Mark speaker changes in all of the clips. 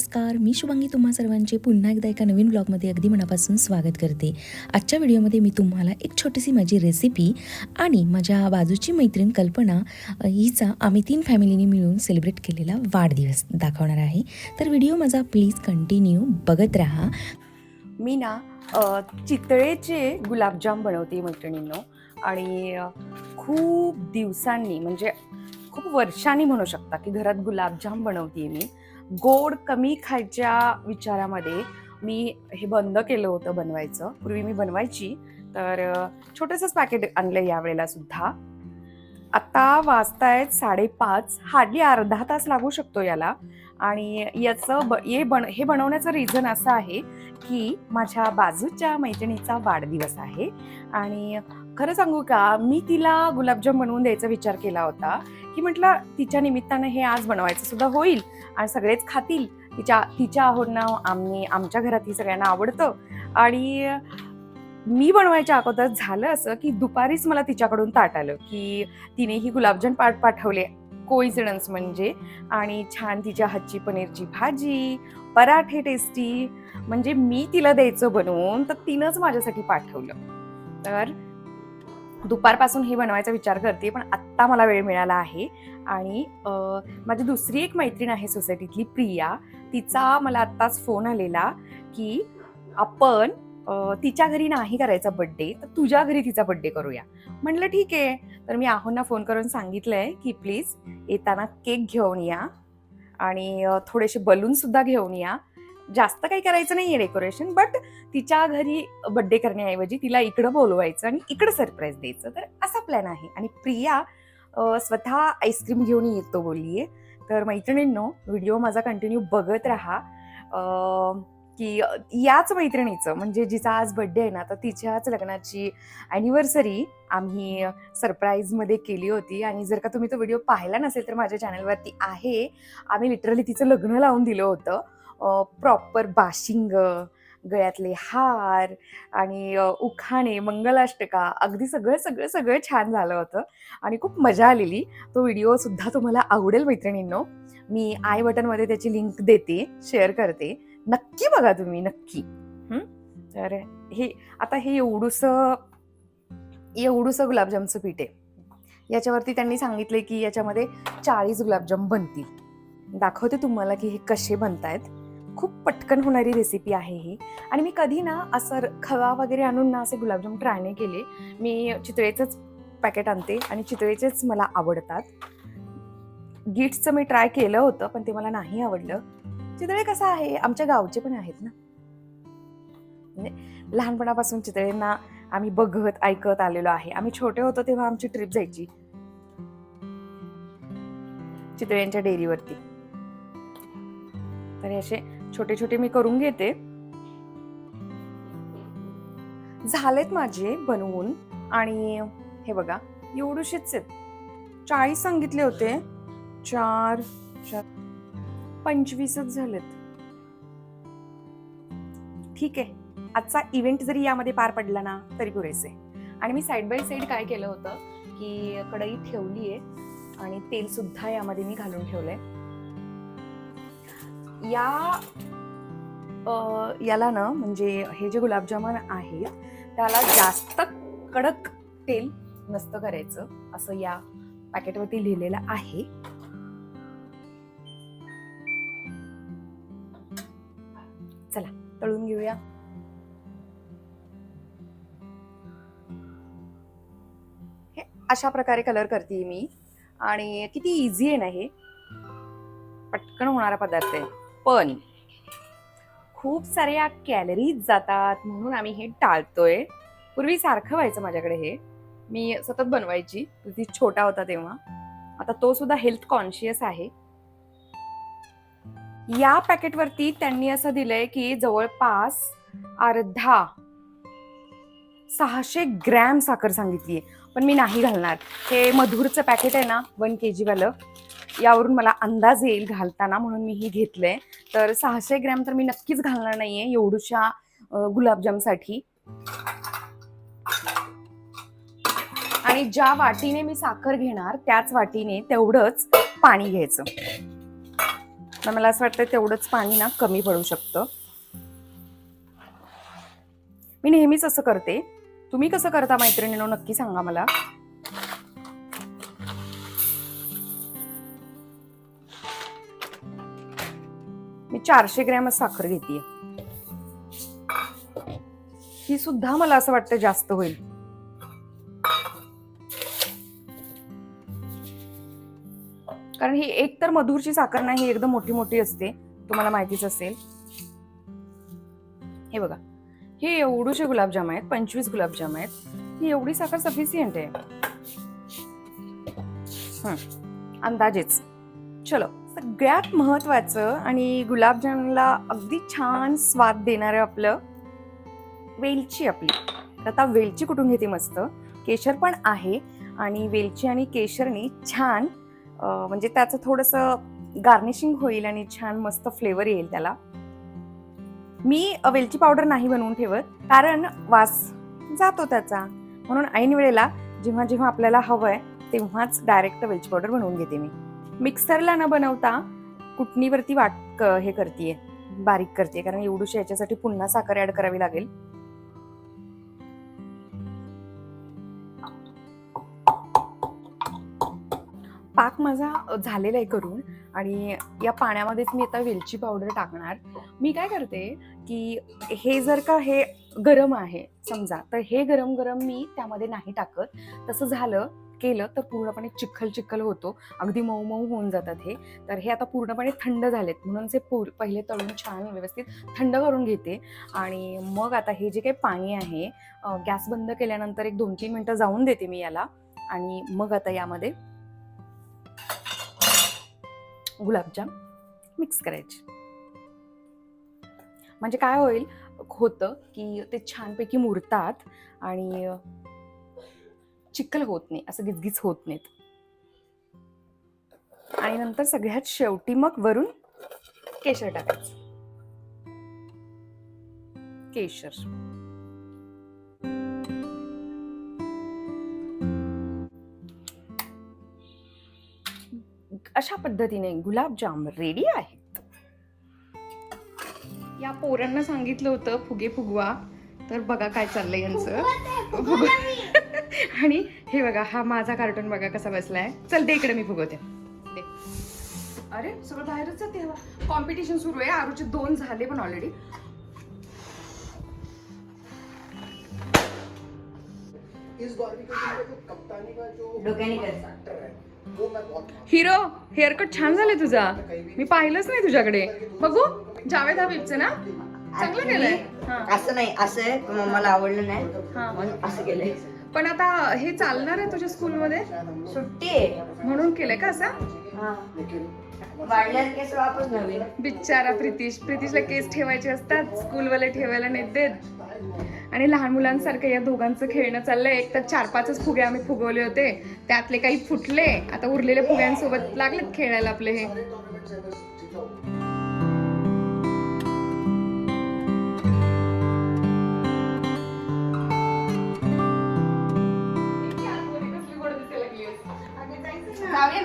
Speaker 1: नमस्कार मी शुभांगी तुम्हा सर्वांचे पुन्हा एकदा एका नवीन ब्लॉगमध्ये अगदी मनापासून स्वागत करते. आजच्या व्हिडिओमध्ये मी तुम्हाला एक छोटीशी माझी रेसिपी आणि माझ्या बाजूची मैत्रीण कल्पना हिचा आम्ही तीन फॅमिलीने मिळून सेलिब्रेट केलेला वाढदिवस दाखवणार आहे. तर व्हिडिओ माझा प्लीज कंटिन्यू बघत राहा.
Speaker 2: मी ना चितळेचे गुलाबजाम बनवते मैत्रिणींनो. आणि खूप दिवसांनी म्हणजे खूप वर्षांनी म्हणू शकता की घरात गुलाबजाम बनवते मी. गोड कमी खायच्या विचारामध्ये मी हे बंद केलं होतं बनवायचं. पूर्वी मी बनवायची तर छोटंसंच पॅकेट आणलं यावेळेला सुद्धा. आता वाजतायत साडेपाच हार्डली अर्धा तास लागू शकतो याला. आणि याचं ब ये बन हे बनवण्याचं रिझन असं आहे की माझ्या बाजूच्या मैत्रिणीचा वाढदिवस आहे. आणि खरं सांगू का मी तिला गुलाबजाम बनवून द्यायचा विचार केला होता. की म्हटलं तिच्या निमित्तानं हे आज बनवायचं सुद्धा होईल. आणि सगळेच खातील. तिच्या तिच्या आवडणं आम्ही आमच्या घरात ही सगळ्यांना आवडतं. आणि मी बनवायच्या अगोदर झालं असं की दुपारीच मला तिच्याकडून ताट आलं की तिने ही गुलाबजाम पाठ पाठवले. कोइन्सिडन्स म्हणजे आणि छान तिच्या हातची पनीरची भाजी पराठे टेस्टी म्हणजे मी तिला द्यायचं बनवून तर तिनंच माझ्यासाठी पाठवलं. तर दुपारपासून हे बनवायचा विचार करते पण आत्ता मला वेळ मिळाला आहे. आणि माझी दुसरी एक मैत्रीण आहे सोसायटीतली प्रिया. तिचा मला आत्ताच फोन आलेला की आपण तिच्या घरी नाही करायचा बड्डे तर तुझ्या घरी तिचा बड्डे करूया. म्हटलं ठीक आहे. तर मी आहोंना फोन करून सांगितलंय की प्लीज येताना केक घेऊन या आणि थोडेसे बलून सुद्धा घेऊन या. जास्त काही करायचं नाहीये डेकोरेशन बट तिच्या घरी बड्डे करण्याऐवजी तिला इकडं बोलवायचं आणि इकडं सरप्राईज द्यायचं. तर असा प्लॅन आहे. आणि प्रिया स्वतः आईस्क्रीम घेऊन येतो बोललीये. तर मैत्रिणींनो व्हिडिओ माझा कंटिन्यू बघत राहा. की याच मैत्रिणीचं म्हणजे जिचा आज बड्डे आहे ना तर तिच्याच लग्नाची ॲनिव्हर्सरी आम्ही सरप्राईजमध्ये केली होती. आणि जर का तुम्ही तो व्हिडिओ पाहिला नसेल तर माझ्या चॅनलवरती आहे. आम्ही लिटरली तिचं लग्न लावून दिलं होतं. प्रॉपर बाशिंग गळ्यातले हार आणि उखाणे मंगलाष्टका अगदी सगळं सगळं सगळं छान झालं होतं आणि खूप मजा आलेली. तो व्हिडिओसुद्धा तुम्हाला आवडेल मैत्रिणींनो. मी आय बटनमध्ये त्याची लिंक देते शेअर करते. नक्की बघा तुम्ही नक्की. तर हे आता हे एवढूसं एवढूसं गुलाबजामचं पीठ आहे. याच्यावरती त्यांनी सांगितले की याच्यामध्ये चाळीस गुलाबजाम बनतील. दाखवते तुम्हाला की हे कसे बनतायत. खूप पटकन होणारी रेसिपी आहे ही. आणि मी कधी ना असं खवा वगैरे आणून ना असे गुलाबजाम ट्राय नाही केले. मी चितळेचंच पॅकेट आणते आणि चितळेचेच मला आवडतात. गिट्सचं मी ट्राय केलं होतं पण ते मला नाही आवडलं. चितळे कसं आहे? आमच्या गावचे पण आहेत ना. म्हणजे लहानपणापासून चितळेंना आम्ही बघत ऐकत आलेलो आहे. आम्ही छोटे होतो तेव्हा आमची ट्रिप जायची. चितळ्यांच्या डेअरीवरती. तर असे छोटे छोटे मी करून घेते. झालेत माझे बनवून आणि हे बघा एवढूशीच आहेत. चाळीस सांगितले होते. चार चार पंचवीसच झालेत. ठीक आहे. आजचा इव्हेंट जरी यामध्ये पार पडला ना तरी पुरेसे. आणि मी साईड बाय साईड काय केलं होतं की कढई ठेवली आहे आणि तेल सुद्धा यामध्ये मी घालून ठेवलंय. या याला ना म्हणजे हे जे गुलाबजामुन आहे त्याला जास्त कडक तेल नसतं करायचं असं या पॅकेटवरती लिहिलेलं आहे. चला तळून घेऊया. हे अशा प्रकारे कलर करते मी. आणि किती इझी आहे ना हे. पटकन होणारा पदार्थ आहे. पण खूप साऱ्या कॅलरीज जातात म्हणून आम्ही हे टाळतोय. पूर्वी सारखं व्हायचं माझ्याकडे हे. मी सतत बनवायची. ती छोटा होता तेव्हा. आता तो सुद्धा हेल्थ कॉन्शियस आहे. या पॅकेटवरती त्यांनी असं दिलंय की जवळपास अर्धा सहाशे ग्रॅम साखर सांगितली पण मी नाही घालणार. हे मधुरचं पॅकेट आहे ना वन के जीवालं यावरून मला अंदाज येईल घालताना म्हणून मी ही घेतलंय. तर सहाशे ग्रॅम तर मी नक्कीच घालणार नाहीये एवढूशा गुलाबजामसाठी. आणि ज्या वाटीने मी साखर घेणार त्याच वाटीने तेवढंच पाणी घ्यायचं. तर मला असं वाटतं तेवढंच पाणी ना कमी पडू शकतं. मी नेहमीच असं करते. तुम्ही कसं करता मैत्रिणीनो नक्की सांगा मला. चारशे ग्रॅमच साखर घेते ही सुद्धा मला असं वाटतं जास्त होईल. कारण ही एक तर मधुरची साखर नाही ही एकदम मोठी मोठी असते. तुम्हाला माहितीच असेल. हे बघा. हे एवढूशे गुलाबजाम आहेत पंचवीस गुलाबजाम आहेत. ही एवढी साखर सफिशियंट आहे. अंदाजेच. चलो सगळ्यात महत्वाचं आणि गुलाबजामला अगदी छान स्वाद देणारं आपलं वेलची आपली. तर आता वेलची कुठून घेते मस्त? केशर पण आहे आणि वेलची आणि केशरनी छान म्हणजे त्याचं थोडंसं गार्निशिंग होईल आणि छान मस्त फ्लेवर येईल त्याला. मी वेलची पावडर नाही बनवून ठेवत कारण वास जातो त्याचा. म्हणून ऐन वेळेला जेव्हा जेव्हा आपल्याला हवंय तेव्हाच डायरेक्ट वेलची पावडर बनवून घेते मी. मिक्सरला न बनवता कुटणीवरती वाट हे करते बारीक करते कारण एवढूशी याच्यासाठी पुन्हा साखर ऍड करावी लागेल. पाक माझा झालेला आहे करून आणि या पाण्यामध्येच मी आता वेलची पावडर टाकणार. मी काय करते की हे जर का हे गरम आहे समजा तर हे गरम गरम मी त्यामध्ये नाही टाकत. तसं झालं केलं तर पूर्णपणे चिखल चिखल होतो. अगदी मऊ मऊ होऊन जातात हे. तर हे आता पूर्णपणे थंड झालेत. म्हणून जे पूर पहिले तळून छान व्यवस्थित थंड करून घेते. आणि मग आता हे जे काही पाणी आहे गॅस बंद केल्यानंतर एक दोन तीन मिनटं जाऊन देते मी याला. आणि मग आता यामध्ये गुलाबजाम मिक्स करायचे. म्हणजे काय होईल होतं की ते छानपैकी मुरतात आणि चिखल होत नाही असं गिजगिज होत नाहीत. आणि नंतर सगळ्यात शेवटी मग वरून केशर टाकायचं. केशर. अशा पद्धतीने गुलाबजाम रेडी आहेत. या पोरांना सांगितलं होतं फुगे फुगवा तर बघा काय चाललंय यांचं. आणि हे बघा हा माझा कार्टून बघा कसा बसलाय. चल दे इकडे मी फुगवते. दे. अरे सगळं बाहेरच आहे तेव्हा कॉम्पिटिशन सुरू आहे. आरूचे दोन झाले पण ऑलरेडी
Speaker 3: इस बार भी क्योंकि जो कप्तानी का जो
Speaker 4: डोक्याने कर.
Speaker 3: फैक्टर है वो मैं बहुत
Speaker 2: हिरो हेअरकट छान झाले तुझा. मी पाहिलंच नाही तुझ्याकडे. बघू जावेद हबीबचं ना? चांगलं केलंय. हा.
Speaker 4: असं नाही असं आहे पण मम्माला आवडलं नाही.
Speaker 2: हा.
Speaker 4: म्हणून असं केलंय.
Speaker 2: पण आता हे चालणार आहे तुझ्या स्कूलमध्ये?
Speaker 4: सुट्टी आहे.
Speaker 2: म्हणून केलंय का असं?
Speaker 4: हा.
Speaker 3: लेकिन
Speaker 4: वाढल्यास केस वापस नवीन
Speaker 2: बिचारा प्रितीश. प्रितीशला केस ठेवायचे असतात स्कूलवाले ठेवायला नाहीत देत. आणि लहान मुलांसारखं या दोघांचं खेळणं चाललंय. एक तर चार पाचच फुगे आम्ही फुगवले होते. त्यातले काही फुटले. आता उरलेल्या फुग्यांसोबत लागलेत खेळायला आपले हे.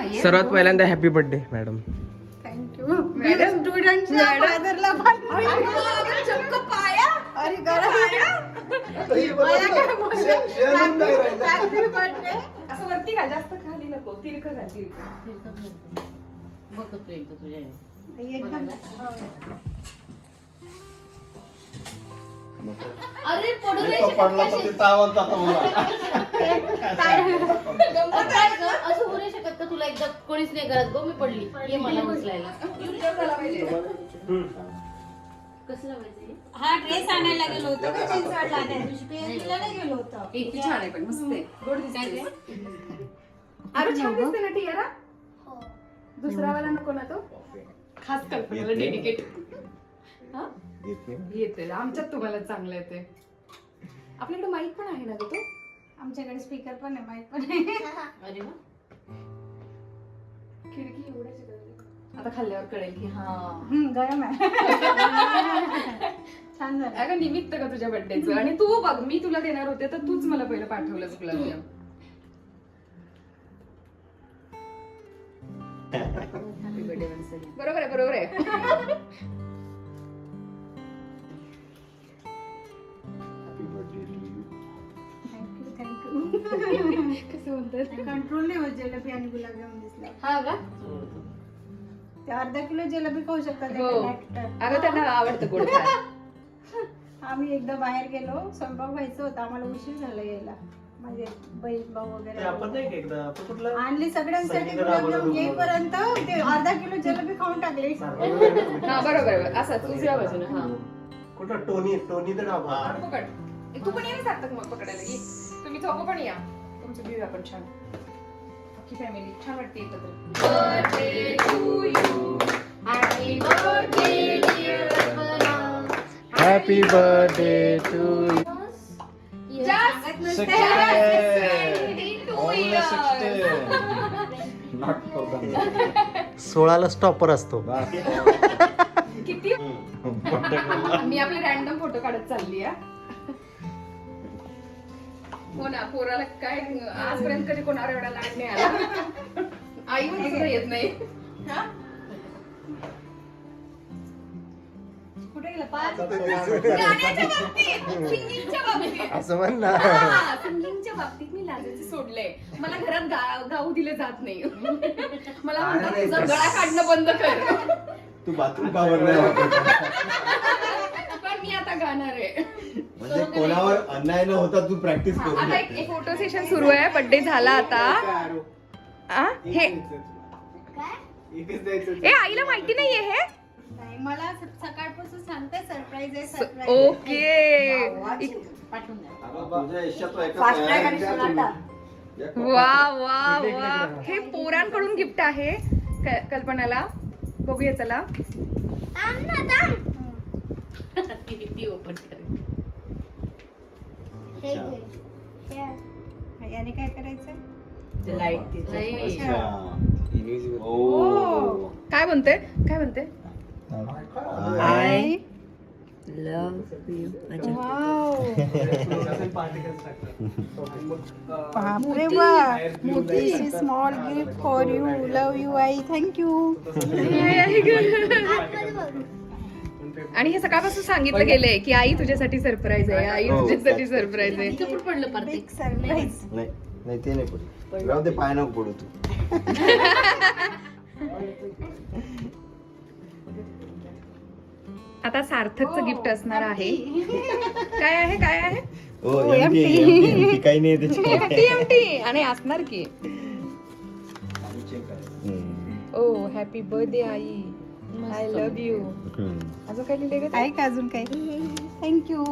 Speaker 3: है हूँ.
Speaker 5: सर्वात पहिल्यांदा हॅपी बर्थडे मॅडम
Speaker 2: मॅडम असं वरती का जास्त खाली नको. तिरक घाल तिरक.
Speaker 6: अरे पडू नाही शकत
Speaker 3: पडला तर? तिथं आवाज जातो मला.
Speaker 6: गंमत काय ग? असं होऊ नाही शकत का तुला एकदा कोणीच नाही करत? गो मी पडली. ये मला उचलायला.
Speaker 7: हा ड्रेस आणायला गेलो होतो का? चिंचवडला त्या दिवशी पेरणीला नाही गेलो होतो.
Speaker 2: किती छान आहे पण मस्त आहे. गोड दिसते अरे छान दिसते ना टियारा दुसरा वाला नको ना तो? खास कल्पनाला डेडिकेट येते. आमच्यात तुम्हाला चांगलं येते. आपल्याकडे माईक पण आहे ना ग तो?
Speaker 7: आमच्याकडे स्पीकर पण आहे माहीत पण आहे.
Speaker 6: अरे वा.
Speaker 2: खिडकी एवढ्याच आहे. का? आता खाल्ल्यावर कळेल की हा.
Speaker 7: हम्म, गरम आहे. छान झालं.
Speaker 2: अगं निमित्त का तुझ्या बर्थडेचं आणि तू बघ मी तुला देणार होते तर तूच मला पहिलं पाठवलं गुलाबजाम बरोबर आहे बरोबर आहे. कसं म्हणतात
Speaker 7: कंट्रोल नाही होत जिलेबी आणि गुलाबजामुन दिसला
Speaker 6: हा का?
Speaker 7: ते अर्धा किलो जिलेबी खाऊ शकतात
Speaker 2: हो. अगं त्यांना आवडतं गोड खायला.
Speaker 7: आम्ही एकदा बाहेर गेलो स्वयंपाक व्हायचं होतं. आम्हाला उशीर झाला यायला. माझे बहीण भाऊ
Speaker 3: ते
Speaker 7: वगैरे
Speaker 3: आपण नाही का एकदा? आपण कुठला?
Speaker 7: आणली सगळ्यांसाठी गुलाबजामुन.
Speaker 3: होतं.
Speaker 7: येईपर्यंत ते अर्धा किलो जिलेबी खाऊन टाकली.
Speaker 2: हा बरोबर बरोबर असं तुझ्या बाजूने हा.
Speaker 3: कुठं? टोनी टोनी तर ढाबा
Speaker 2: पकड. ए, तू पण ये ना सार्थक मग पकडायला. ये. तुम्ही चौघं पण या. तुमचं व्ह्यू आपण छान. अख्खी फॅमिली छान वाटते एकत्र. Birthday to you
Speaker 6: happy birthday dear Kalpana
Speaker 5: happy birthday to
Speaker 8: सोळाला स्टॉपर असतो.
Speaker 2: किती? मी आपले रॅन्डम फोटो काढत चालली आहे हो ना पोराला काय आजपर्यंत कधी कोणावर एवढा लाड नाही आला आई पण सुद्धा येत नाही. हा?
Speaker 7: कुठे गेला? पाच?
Speaker 2: गाण्याच्या बाबतीत सिंगिंगच्या बाबतीत.
Speaker 8: असं म्हण ना.
Speaker 2: हा, सिंगिंगच्या बाबतीत मी लाजायचे सोडले मला घरात गा- गाऊ दिले जात नाही. मला म्हणतात तुझा गळा काढणं बंद कर.
Speaker 9: तू बाथरूम का वर नाही वापरत?
Speaker 2: पण मी आता गाणार आहे.
Speaker 9: म्हणजे कोणावर अन्याय न होता तू प्रॅक्टिस करू
Speaker 2: आता एक
Speaker 9: शकते.
Speaker 2: फोटो सेशन सुरू आहे बर्थडे झाला आता. आ? हे. ए आईला माहिती नाहीये हे?
Speaker 7: नाही मला स- सकाळपासून सांगते सरप्राईज आहे सरप्राईज
Speaker 2: ओके.
Speaker 6: पाठवून द्या.
Speaker 9: अगं, तुझ्या आयुष्यात तो एका
Speaker 4: फास्ट ट्रॅक
Speaker 9: तयारीत
Speaker 4: आणि
Speaker 9: द्या
Speaker 4: सोनाटा.
Speaker 9: तुम्ही. या कपाटात.
Speaker 2: वा वा वा. हे पोरांकडून गिफ्ट आहे क- कल्पनाला. बघूया चला.
Speaker 6: ती ओपन कर
Speaker 7: याने काय करायचं?
Speaker 6: लाइट.
Speaker 9: अच्छा. ओ.
Speaker 2: काय म्हणते? काय म्हणते?
Speaker 4: आय लव्ह यू
Speaker 7: बापरे वा. मोठी small gift for you love you I. Thank you
Speaker 2: आणि हे सकाळपासून सांगितलं गेलंय की आई तुझ्यासाठी सरप्राईज आहे आई
Speaker 9: हो.
Speaker 2: तुझ्यासाठी सरप्राईज आहे.
Speaker 6: इथं पण पडलं
Speaker 7: बिग सरप्राईज
Speaker 9: नाही. नाही ते नाही पडू राहू दे पाय नको पडू तू.
Speaker 2: आता सार्थकचं गिफ्ट असणार आहे. काय आहे काय आहे?
Speaker 9: हो एमटी एमटी काही नाही त्याच्यात.
Speaker 2: एमटी एमटी आणि असणार की?
Speaker 9: हम्म.
Speaker 2: Oh happy birthday I. I love you. अजून काय लिहिले
Speaker 7: आहे का अजून काही? थँक्यू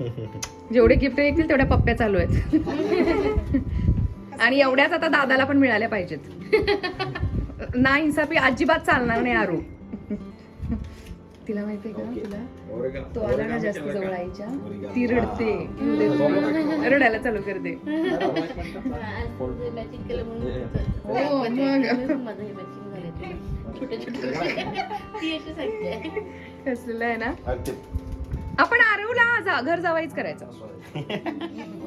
Speaker 2: जेवढे गिफ्ट येतील तेवढ्या पप्प्या चालू आहेत. आणि एवढ्याच आता दादाला पण मिळाल्या पाहिजेत. ना इन्साफी अजिबात चालणार नाही आरू. तिला माहितीये का. तुला. तो आला ना जास्त. जवळ आईच्या. ती रडते. रडायला चालू करते.
Speaker 6: मॅचिंग केलं म्हणून
Speaker 2: हो, मग.
Speaker 6: माझं मॅचिंग झालं छोटे छोटे ती अशी सांगते
Speaker 2: कसलं आहे ना? आपण आरवला जा- घर जावायच करायचं.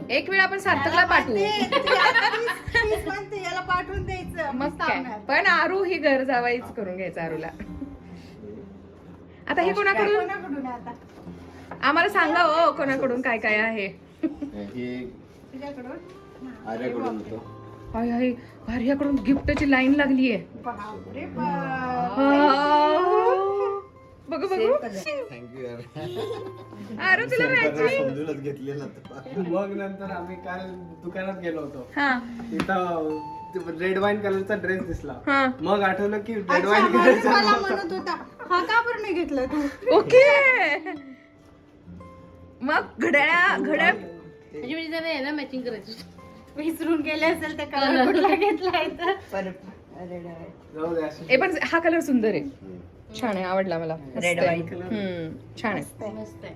Speaker 2: एक वेळ आपण सार्थकला पाठवू.
Speaker 7: याला पाठवून द्यायचं.
Speaker 2: मग काय. पण आरू ही घर जावायच करून घ्यायचं आरूला. आता हे कोणाकडून?
Speaker 7: कोणाकडून आहे आता?
Speaker 2: आम्हाला सांगा हो कोणाकडून काय काय आहे?
Speaker 9: हे आर्याकडून होतं.
Speaker 2: हाय हाय. भार्याकडून गिफ्टची लाईन लागली आहे. बघू बघू.
Speaker 9: थँक्यू यार.
Speaker 2: आरू तुला मॅचिंग
Speaker 9: समजूनच घेतलेला तो.
Speaker 5: मग नंतर आम्ही काल दुकानात गेलो होतो.
Speaker 2: हा.
Speaker 5: तिथं रेड वाईन कलरचा ड्रेस दिसला.
Speaker 2: हा.
Speaker 5: मग आठवलं की रेड वाईन कलरचा
Speaker 7: मला म्हणत होता हा का बरं नाही घेतला तू?
Speaker 2: ओके. मग घड्याळा घड्याळ.
Speaker 6: म्हणजे म्हणजे त्याला आहे ना मॅचिंग करायची.
Speaker 7: विसरून गेले असेल तर कलर कुठला घेतलाय तर?
Speaker 4: परत अरे रे.
Speaker 5: जाऊ दे असं
Speaker 2: ए पण हा कलर सुंदर आहे. छान आहे आवडला मला.
Speaker 5: Color.
Speaker 2: हम्म, छान आहे.
Speaker 6: मस्त आहे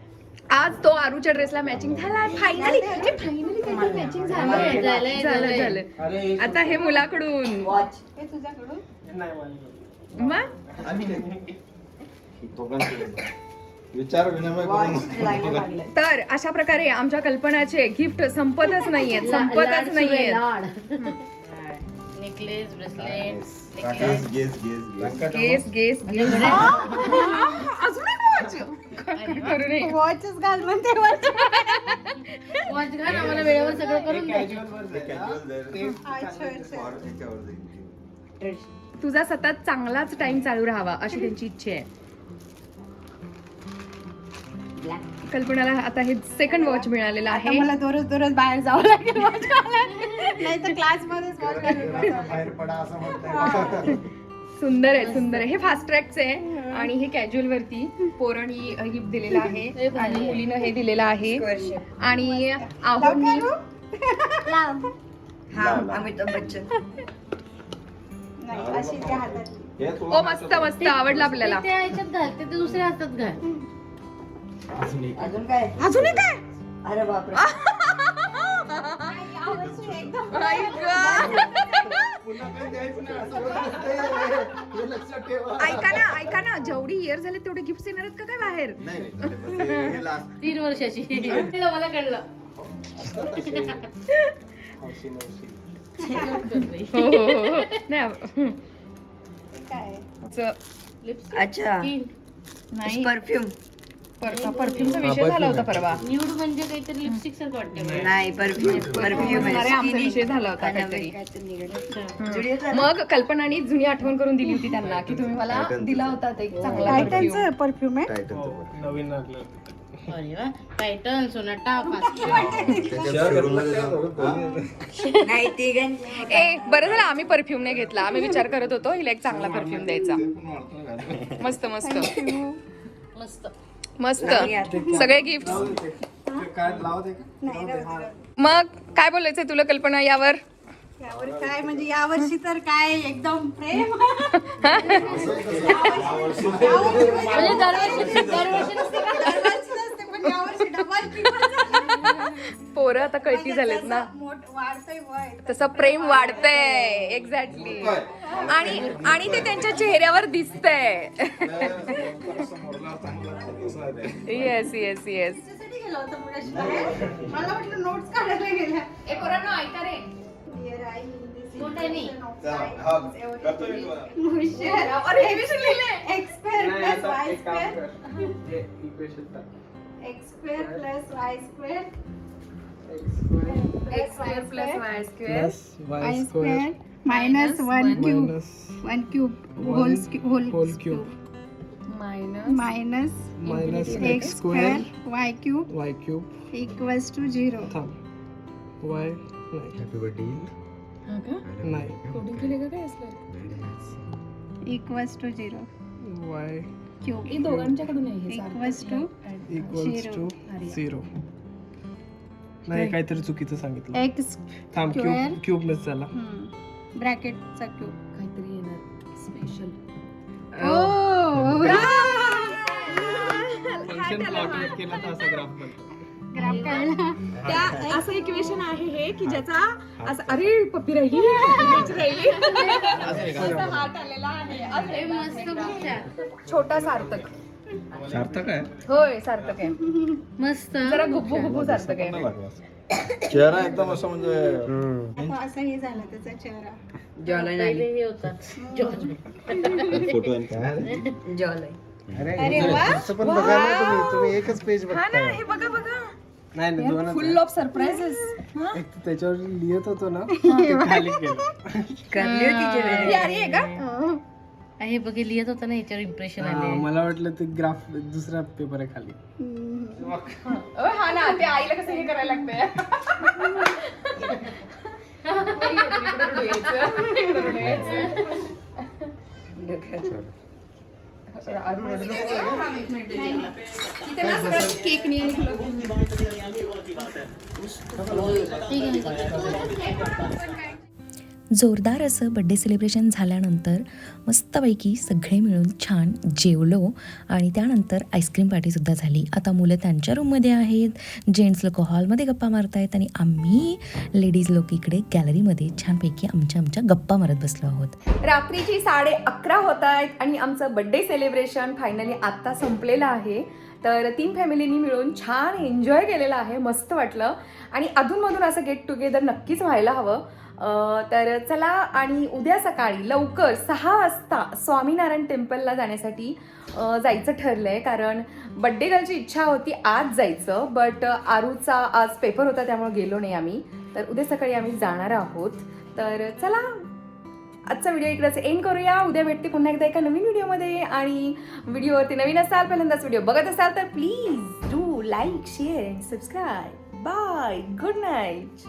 Speaker 2: आज तो आरूच्या ड्रेसला मॅचिंग झाला फायनली फायनली मॅचिंग झालं झालं. झालं आता हे मुलाकडून.
Speaker 4: वॉच
Speaker 7: हे तुझ्याकडून?
Speaker 5: नाही मला
Speaker 2: मग?
Speaker 9: विचार विनिमय
Speaker 4: वॉच
Speaker 9: करून
Speaker 2: तर अशा प्रकारे आमच्या कल्पनाचे गिफ्ट संपतच नाहीयेत संपतच नाहीयेत.
Speaker 6: लाड. Necklace bracelet
Speaker 9: guess guess guess
Speaker 2: guess guess guess अजून एक watch. करू नये.
Speaker 7: वॉचच घाल म्हणते watch.
Speaker 6: वॉच घाल आम्हाला वेळेवर सगळं करून.
Speaker 2: तुझा सतत चांगलाच टाइम चालू राहावा अशी त्यांची इच्छा आहे. कल्पनाला आता हे सेकंड वॉच मिळालेलं
Speaker 7: आता
Speaker 2: आहे.
Speaker 7: मला दररोज दररोज बाहेर जावं लागेल. नाही तर क्लास मध्येच watch घालून बसावं लागेल.
Speaker 3: बाहेर पडा असं म्हणताय.
Speaker 2: सुंदर आहे सुंदर आहे. हे फास्ट ट्रॅकचं आहे आणि हे कॅज्युअल वरती पोरांनी गिफ्ट दिलेलं आहे आणि मुलीनं हे दिलेलं आहे. आणि आहोनी
Speaker 4: हा अमिताभ बच्चन.
Speaker 7: नाही, अशी त्या हातात.
Speaker 2: ओ मस्त मस्त. आवडलं आपल्याला.
Speaker 6: ते ह्याच्यात घाल ते ते दुसऱ्या हातात घाल.
Speaker 4: अजून काय? अरे बापरे.
Speaker 3: लक्षात ठेवा.
Speaker 2: ऐका ना ऐका ना. जेवढी इयर झाले तेवढे गिफ्ट येणार आहेत का काय बाहेर?
Speaker 9: नाही नाही हे last.
Speaker 6: तीन वर्षाची. तिला मला कळलं.
Speaker 2: हो, हो, हो, हो. नाही.
Speaker 7: काय?
Speaker 2: च-
Speaker 4: अच्छा.
Speaker 2: नाही
Speaker 4: परफ्यूम
Speaker 2: परफ्यूमचा विषय झाला होता परवा.
Speaker 6: न्यूड म्हणजे काहीतरी लिपस्टिक सारखं वाटतं मला.
Speaker 4: नाही परफ्यूम परफ्यूम
Speaker 2: अरे आमचा विषय झाला होता काहीतरी. मग कल्पनानी जुनी आठवण करून दिली होती त्यांना की तुम्ही मला दिला होता ते एक चांगला perfume.
Speaker 7: टायटनचं परफ्यूम आहे.
Speaker 5: नवीन
Speaker 6: अरे वा सोनाटा
Speaker 2: ए बरं झालं आम्ही परफ्यूम नाही घेतला. आम्ही विचार करत होतो हिला एक चांगला परफ्यूम द्यायचा. मस्त मस्त.
Speaker 6: मस्त.
Speaker 2: मस्त. सगळे गिफ्ट
Speaker 5: काय लावते का?
Speaker 2: मग काय बोलायचंय तुला कल्पना यावर?
Speaker 7: यावर काय म्हणजे यावर्षी तर काय एकदम प्रेम.
Speaker 6: म्हणजे दरवर्षी दरवर्षी नसते का?
Speaker 7: दरवर्षी नसते, पण यावर्षी डबल triple झालं.
Speaker 2: पोरं आता कळती झालेत ना
Speaker 7: जसं मोठ वाढतंय वय
Speaker 2: तसं प्रेम वाढतंय एक्झॅक्टली आणि आणि ते त्यांच्या चेहऱ्यावर दिसतंय येस येस येस
Speaker 7: त्याच्यासाठी गेलो होतो मुलाशी बाहेर. मला वाटलं नोट्स काढायला गेल्या
Speaker 2: ऐका रे
Speaker 7: Dear, I
Speaker 6: मोठ्याने.
Speaker 9: करतो मी.
Speaker 7: हुशार.
Speaker 5: नाही,
Speaker 7: plus
Speaker 5: आता
Speaker 7: y
Speaker 5: एक काम
Speaker 7: square.
Speaker 5: कर. हे equation टाक.
Speaker 7: X square plus y square.
Speaker 5: X square
Speaker 2: X square plus Y square
Speaker 5: plus y
Speaker 7: y
Speaker 5: square
Speaker 7: square minus one cube.
Speaker 5: minus
Speaker 7: One cube. Whole, scu- whole,
Speaker 5: whole
Speaker 7: cube.
Speaker 5: cube
Speaker 2: minus
Speaker 7: Minus
Speaker 5: minus
Speaker 7: x
Speaker 5: x square
Speaker 7: square y cube
Speaker 5: y cube
Speaker 7: equals to zero.
Speaker 5: थांब y नाही
Speaker 9: Happy birthday.
Speaker 5: नाही
Speaker 2: coding केले का काय असलं
Speaker 7: Equals to zero.
Speaker 5: y
Speaker 7: Cube.
Speaker 2: हे दोघांच्याकडून आहे हे
Speaker 7: Equals to
Speaker 5: equals to zero. नाही काहीतरी चुकीचं सांगितलं.
Speaker 7: X
Speaker 5: थांब. क्यूब क्यूब मिस झाला.
Speaker 7: ब्रॅकेटचा क्यूब
Speaker 2: काहीतरी येणार. स्पेशल
Speaker 7: Oh,
Speaker 5: फंक्शन प्लॉट केला तर असा ग्राफ बनतो
Speaker 7: ग्राफ काढला.
Speaker 2: त्या असं इक्वेशन आहे हे की ज्याचा असं अरे पप्पी राहिली. राहिली. असा हात आलेला आहे. छोटा सार्थक.
Speaker 5: सार्थक आहे?
Speaker 2: होय सार्थक आहे.
Speaker 6: मस्त.
Speaker 2: जरा गुब्बू गुब्बू सार्थक आहे.
Speaker 9: चेहरा एकदम असं म्हणजे
Speaker 7: असं हे झालं त्याचा चेहरा.
Speaker 6: हे होता.
Speaker 9: काय
Speaker 4: जॉलय
Speaker 7: अरे वा.
Speaker 3: असं पण बघा ना तुम्ही तुम्ही एकच पेज
Speaker 2: हा ना हे बघा बघा.
Speaker 5: नाही नाही दोनच
Speaker 2: फुल ऑफ सरप्राइजेस
Speaker 5: आहे. एक तर त्याच्यावर लिहित होतो ना. ते खाली गेलं
Speaker 4: करली होती
Speaker 2: ही आरी आहे का?
Speaker 6: हे बघ लिहित होता ना याच्यावर इम्प्रेशन
Speaker 5: हा,
Speaker 6: आले.
Speaker 5: मला वाटलं ते ग्राफ दुसरा पेपर आहे खाली.
Speaker 2: हा ना ते आईला कसं हे करायला लागतंय? इकडे रडू यायचं,
Speaker 1: जोरदार असं बड्डे सेलिब्रेशन झाल्यानंतर मस्तपैकी सगळे मिळून छान जेवलो आणि त्यानंतर आईस्क्रीम पार्टीसुद्धा झाली. आता मुलं त्यांच्या रूममध्ये आहेत जेंट्स लोक हॉलमध्ये गप्पा मारतायत आणि आम्ही लेडीज लोक इकडे गॅलरीमध्ये छानपैकी आमच्या आमच्या गप्पा मारत बसलो आहोत.
Speaker 2: रात्रीची साडे अकरा होत आहेत आणि आमचं बड्डे सेलिब्रेशन फायनली आत्ता संपलेलं आहे. तर तीन फॅमिलीनी मिळून छान एन्जॉय केलेलं आहे मस्त वाटलं. आणि अधूनमधून असं गेट टुगेदर नक्कीच व्हायला हवं. तर चला आणि उद्या सकाळी लवकर सहा वाजता स्वामीनारायण टेम्पलला जाण्यासाठी जायचं ठरलं आहे कारण बड्डे गर्लची इच्छा होती आज जायचं बट आरूचा आज पेपर होता त्यामुळे गेलो नाही आम्ही. तर उद्या सकाळी आम्ही जाणार आहोत. तर चला आजचा व्हिडिओ इकडेच एंड करूया. उद्या भेटते पुन्हा एकदा एका नवीन व्हिडिओमध्ये आणि व्हिडिओवरती नवीन असाल पहिल्यांदाच व्हिडिओ बघत असाल तर please do like share and subscribe bye good night